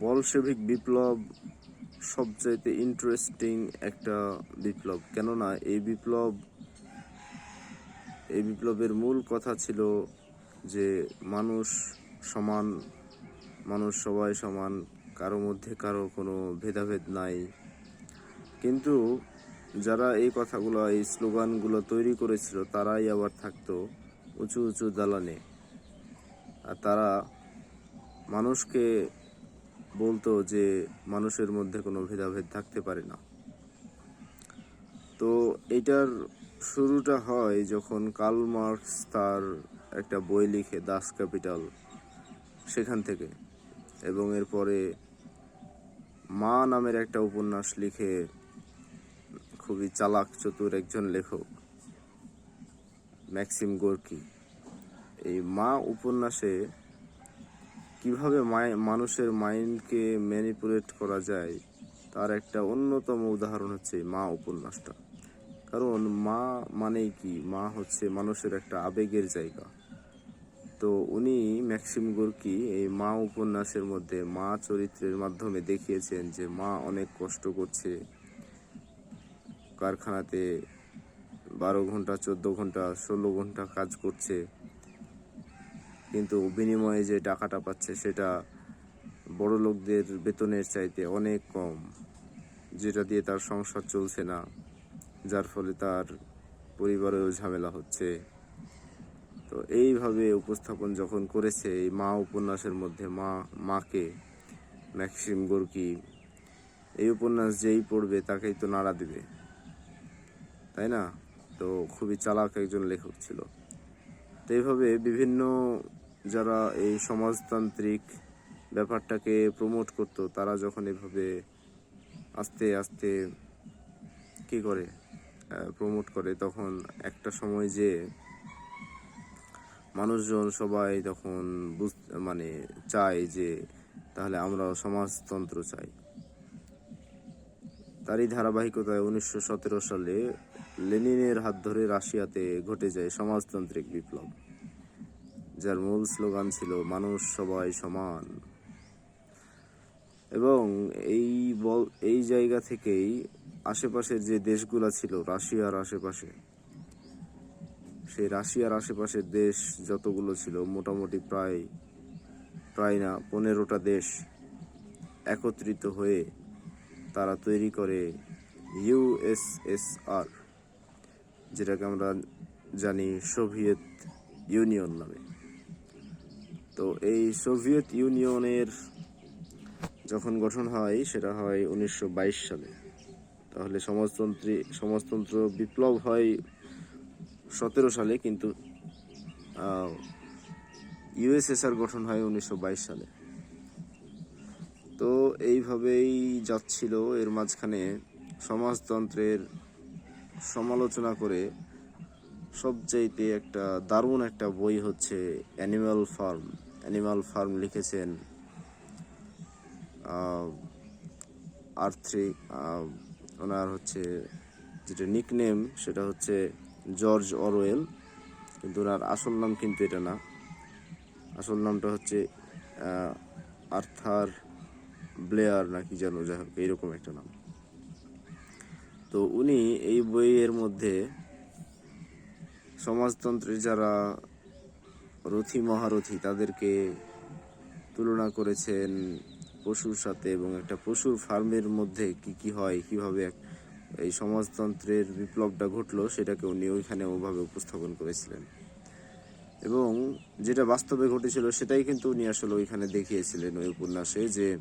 Bolshevik বিপ্লব সবচাইতে interesting একটা বিপ্লব। কেননা, এই বিপ্লব, এই বিপ্লবের মূল কথা ছিল যে মানুষ সমান, মানুষ সবাই সমান, কারও মধ্যে কারও কোনো ভেদাভেদ নাই। কিন্তু যারা এই কথাগুলো, এই স্লোগানগুলো তৈরি করেছিল, তারাই আবার থাকতো উঁচু উঁচু দালানে। আর তারা মানুষকে বলতো যে মানুষের মধ্যে কোনো ভেদাভেদ থাকতে পারে না। তো এটার শুরুটা হয় যখন কার্ল মার্কস তার একটা বই লিখে দাস ক্যাপিটাল সেখান থেকে এবং এরপরে মা নামের একটা উপন্যাস লিখে খুবই চালাক, চতুর একজন লেখক, ম্যাক্সিম গোর্কি। এই মা উপন্যাসে কীভাবে মানুষের মাইন্ডকে ম্যানিপুলেট করা যায়, তার একটা অন্যতম উদাহরণ হচ্ছে মা উপন্যাসটা। কারণ মা মানেই কি? মা হচ্ছে মানুষের একটা আবেগের জায়গা। তো উনি ম্যাক্সিম গোর্কি এই মা উপন্যাসের মধ্যে মা চরিত্রের মাধ্যমে দেখিয়েছেন যে মা অনেক কষ্ট করছে। কারখানাতে বারো ঘণ্টা, চোদ্দ ঘণ্টা, ষোলো ঘণ্টা কাজ করছে। কিন্তু বিনিময়ে যে টাকাটা পাচ্ছে সেটা বড় লোকদের বেতনের চাইতে অনেক কম, যেটা দিয়ে তার সংসার চলছে না, যার ফলে তার পরিবারেও ঝামেলা হচ্ছে। তো এইভাবে উপস্থাপন যখন করেছে এই মা উপন্যাসের মধ্যে, মা, মাকে, ম্যাক্সিম গোর্কি, এই উপন্যাস যেই পড়বে তাকেই তো নাড়া দেবে, তাই না? তো খুবই চালাক একজন লেখক ছিল। তো এইভাবে বিভিন্ন যারা এই সমাজতান্ত্রিক ব্যাপারটাকে প্রমোট করতো, তারা যখন এভাবে আস্তে আস্তে কি করে প্রমোট করে, তখন একটা সময় যে মানুষজন সবাই তখন বুঝ মানে চায় যে তাহলে আমরাও সমাজতন্ত্র চাই। তারই ধারাবাহিকতায় উনিশশো সতেরো সালে লেনিনের হাত ধরে রাশিয়াতে ঘটে যায় সমাজতান্ত্রিক বিপ্লব। যার মূল স্লোগান ছিল, মানুষ সবাই সমান। এবং এই বল, এই জায়গা থেকেই আশেপাশের যে দেশগুলো ছিল, রাশিয়ার আশেপাশে, সেই রাশিয়ার আশেপাশের দেশ যতগুলো ছিল, মোটামুটি প্রায় প্রায় না, পনেরোটা দেশ একত্রিত হয়ে তারা তৈরি করে ইউএসএসআর যেটাকে আমরা জানি সোভিয়েত ইউনিয়ন নামে। তো এই সোভিয়েত ইউনিয়নের যখন গঠন হয়, সেটা হয় উনিশশো বাইশ সালে। তাহলে সমাজতন্ত্রী, সমাজতন্ত্র বিপ্লব হয় সতেরো সালে, কিন্তু ইউএসএসআর গঠন হয় উনিশশো বাইশ সালে। তো এইভাবেই যাচ্ছিল। এর মাঝখানে সমাজতন্ত্রের সমালোচনা করে সবচাইতে একটা দারুণ একটা বই হচ্ছে অ্যানিম্যাল ফার্ম। অ্যানিম্যাল ফার্ম লিখেছেন আর্থ্রিক ওনার হচ্ছে যেটা নিকনেম সেটা হচ্ছে জর্জ অরওয়েল কিন্তু ওনার আসল নাম কিন্তু এটা না। আসল নামটা হচ্ছে আর্থার ব্লেয়ার নাকি যেন, যাই হোক, এইরকম একটা নাম। তো উনি এই বইয়ের মধ্যে সমাজতন্ত্রের যারা রথী মহারথী তাদেরকে তুলনা করেছেন পশুর সাথে এবং একটা পশুর ফার্মের মধ্যে কি কি হয়, কীভাবে এই সমাজতন্ত্রের বিপ্লবটা ঘটলো সেটাকে উনি ওইখানে ওভাবে উপস্থাপন করেছিলেন। এবং যেটা বাস্তবে ঘটেছিল সেটাই কিন্তু উনি আসলে ওইখানে দেখিয়েছিলেন ওই উপন্যাসে যে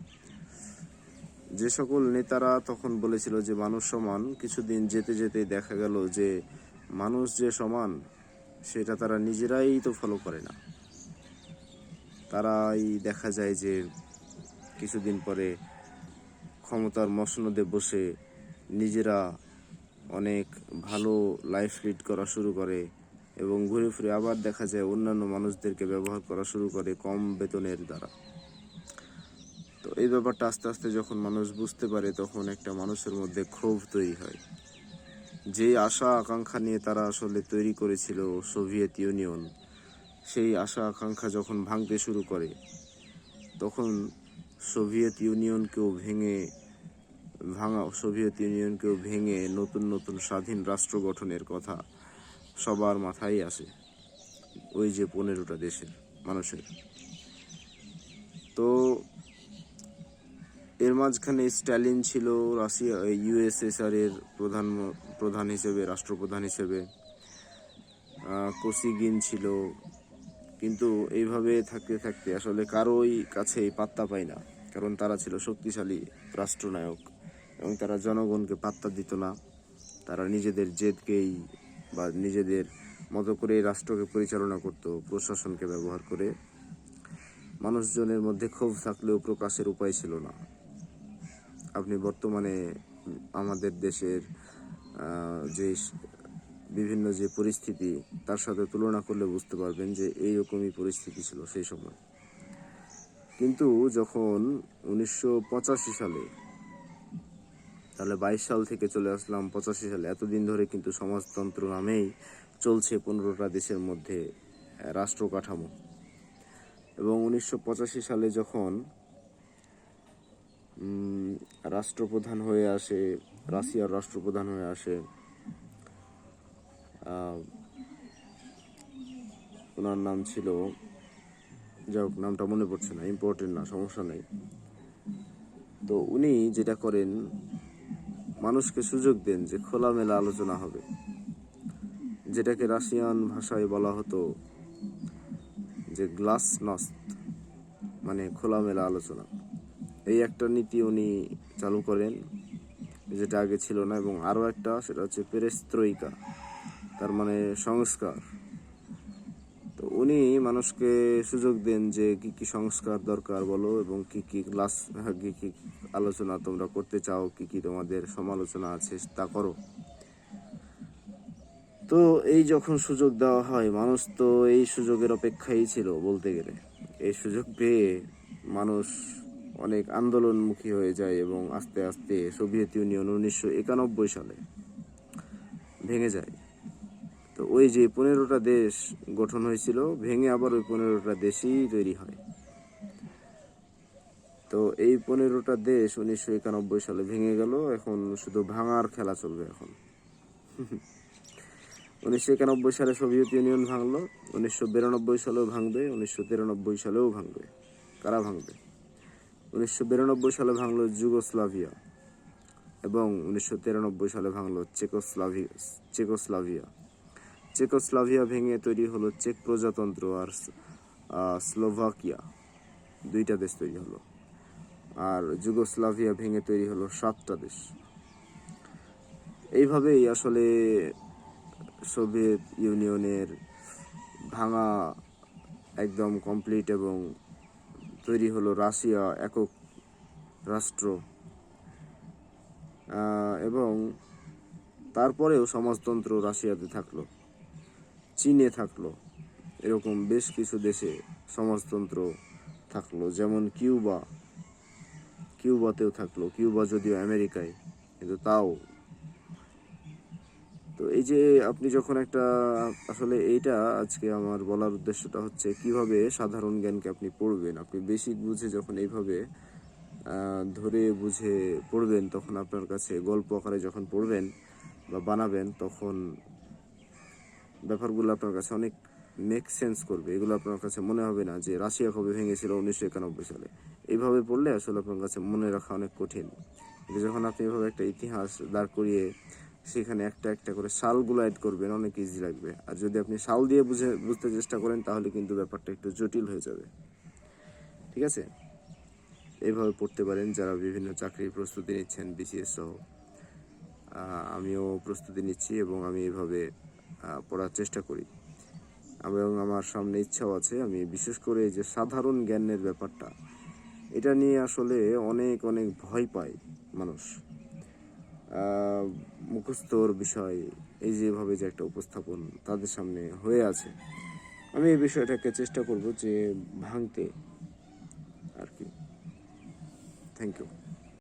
যে সকল নেতারা তখন বলেছিল যে মানুষ সমান, কিছুদিন যেতে যেতে দেখা গেল যে মানুষ যে সমান সেটা তারা নিজেরাই তো ফলো করে না। তারাই দেখা যায় যে কিছুদিন পরে ক্ষমতার মসনদে বসে নিজেরা অনেক ভালো লাইফ লিড করা শুরু করে এবং ঘুরে ফিরে আবার দেখা যায় অন্যান্য মানুষদেরকে ব্যবহার করা শুরু করে কম বেতনের দ্বারা। তো এই ব্যাপারটা আস্তে আস্তে যখন মানুষ বুঝতে পারে, তখন একটা মানুষের মধ্যে ক্ষোভ তৈরি হয়। যে আশা, আকাঙ্ক্ষা নিয়ে তারা আসলে তৈরি করেছিল সোভিয়েত ইউনিয়ন, সেই আশা, আকাঙ্ক্ষা যখন ভাঙতে শুরু করে, তখন সোভিয়েত ইউনিয়নকেও ভেঙে ভাঙা, সোভিয়েত ইউনিয়নকেও ভেঙে নতুন নতুন স্বাধীন রাষ্ট্র গঠনের কথা সবার মাথায় আসে ওই যে পনেরোটা দেশের মানুষের। তো এর মাঝখানে স্ট্যালিন ছিল রাশিয়া ইউএসএসআর এর প্রধান প্রধান হিসেবে, রাষ্ট্রপ্রধান হিসেবে। কোসিগিন ছিল। কিন্তু এইভাবে থাকতে থাকতে আসলে কারোই কাছে পাত্তা পায় না। কারণ তারা ছিল শক্তিশালী রাষ্ট্রনায়ক এবং তারা জনগণকে পাত্তা দিত না। তারা নিজেদের জেদকেই বা নিজেদের মতো করে রাষ্ট্রকে পরিচালনা করত, প্রশাসনকে ব্যবহার করে। মানুষজনের মধ্যে ক্ষোভ থাকলেও প্রকাশের উপায় ছিল না। আপনি বর্তমানে আমাদের দেশের যে বিভিন্ন যে পরিস্থিতি, তার সাথে তুলনা করলে বুঝতে পারবেন যে এইরকমই পরিস্থিতি ছিল সেই সময়। কিন্তু যখন উনিশশো পঁচাশি সালে, তাহলে বাইশ সাল থেকে চলে আসলাম পঁচাশি সালে, এতদিন ধরে কিন্তু সমাজতন্ত্র নামেই চলছে পনেরোটা দেশের মধ্যে রাষ্ট্র কাঠামো। এবং উনিশশো পঁচাশি সালে যখন রাষ্ট্রপ্রধান হয়ে আসে, রাশিয়ার রাষ্ট্রপ্রধান হয়ে আসে। ওনার নাম ছিল, যাই হোক, নামটা মনে পড়ছে না ইম্পর্টেন্ট না, সমস্যা নেই। তো উনি যেটা করেন, মানুষকে সুযোগ দেন যে খোলামেলা আলোচনা হবে। যেটাকে রাশিয়ান ভাষায় বলা হতো যে গ্লাস নস্ত মানে খোলামেলা আলোচনা। এই একটা নীতি উনি চালু করেন, যেটা আগে ছিল না, এবং আরও একটা, সেটা হচ্ছে পেরেস্ত্রইকা তার মানে সংস্কার। তো উনি মানুষকে সুযোগ দেন যে কি কি সংস্কার দরকার বলো, এবং কি কি ক্লাস, কি কি আলোচনা তোমরা করতে চাও, কি কি তোমাদের সমালোচনা আছে, তা করো। তো এই যখন সুযোগ দেওয়া হয়, মানুষ তো এই সুযোগের অপেক্ষাই ছিল বলতে গেলে। এই সুযোগ পেয়ে মানুষ অনেক আন্দোলনমুখী হয়ে যায় এবং আস্তে আস্তে সোভিয়েত ইউনিয়ন উনিশশো একানব্বই সালে ভেঙে যায়। তো ওই যে পনেরোটা দেশ গঠন হয়েছিল, ভেঙে আবার ওই পনেরোটা দেশই তৈরি হয়। তো এই পনেরোটা দেশ উনিশশো একানব্বই সালে ভেঙে গেল, এখন শুধু ভাঙার খেলা চলবে এখন। উনিশশো একানব্বই সালে সোভিয়েত ইউনিয়ন ভাঙলো, উনিশশো বিরানব্বই সালেও ভাঙবে, উনিশশো তিরানব্বই সালেও ভাঙবে। কারা ভাঙবে? উনিশশো বিরানব্বই সালে ভাঙলো যুগোস্লাভিয়া এবং উনিশশো তিরানব্বই সালে ভাঙলো চেকোস্লাভিয়া চেকোস্লাভিয়া। চেকোস্লাভিয়া ভেঙে তৈরি হলো চেক প্রজাতন্ত্র আর স্লোভাকিয়া। দুইটা দেশ তৈরি হলো। আর যুগোস্লাভিয়া ভেঙে তৈরি হলো সাতটা দেশ। এইভাবেই আসলে সোভিয়েত ইউনিয়নের ভাঙা একদম কমপ্লিট এবং তৈরি হলো রাশিয়া একক রাষ্ট্র। এবং তারপরেও সমাজতন্ত্র রাশিয়াতে থাকল, চীনে থাকল, এরকম বেশ কিছু দেশে সমাজতন্ত্র থাকল, যেমন কিউবা। কিউবাতেও থাকল, কিউবা যদিও আমেরিকায়, কিন্তু তাও তো এই যে আপনি যখন একটা, আসলে এইটা আজকে আমার বলার উদ্দেশ্যটা হচ্ছে কীভাবে সাধারণ জ্ঞানকে আপনি পড়বেন? আপনি বেসিক বুঝে যখন এইভাবে ধরে বুঝে পড়বেন, তখন আপনার কাছে গল্প আকারে যখন পড়বেন বা বানাবেন, তখন ব্যাপারগুলো আপনার কাছে অনেক মেক সেন্স করবে। এগুলো আপনার কাছে মনে হবে না যে রাশিয়া কবে ভেঙেছিল উনিশশো একানব্বই সালে। এইভাবে পড়লে আসলে আপনার কাছে মনে রাখা অনেক কঠিন। যখন আপনি এভাবে একটা ইতিহাস দাঁড় করিয়ে সেখানে একটা একটা করে সালগুলো অ্যাড করবেন অনেক ইজি লাগবে। আর যদি আপনি সাল দিয়ে বুঝে বুঝতে চেষ্টা করেন তাহলে কিন্তু ব্যাপারটা একটু জটিল হয়ে যাবে। ঠিক আছে? এইভাবে পড়তে পারেন যারা বিভিন্ন চাকরির প্রস্তুতি নিচ্ছেন বিসিএস সহ। আমিও প্রস্তুতি নিচ্ছি এবং আমি এইভাবে আহ, পড়ার চেষ্টা করি। এবং আমার সামনে ইচ্ছাও আছে আমি বিশেষ করে যে সাধারণ জ্ঞানের ব্যাপারটা এটা নিয়ে আসলে অনেক অনেক ভয় পায় মানুষ। মুখস্থর বিষয়, এই যেভাবে যে একটা উপস্থাপন তাদের সামনে হয়ে আছে, আমি এই বিষয়টাকে চেষ্টা করব যে ভাঙতে আর কি। Thank you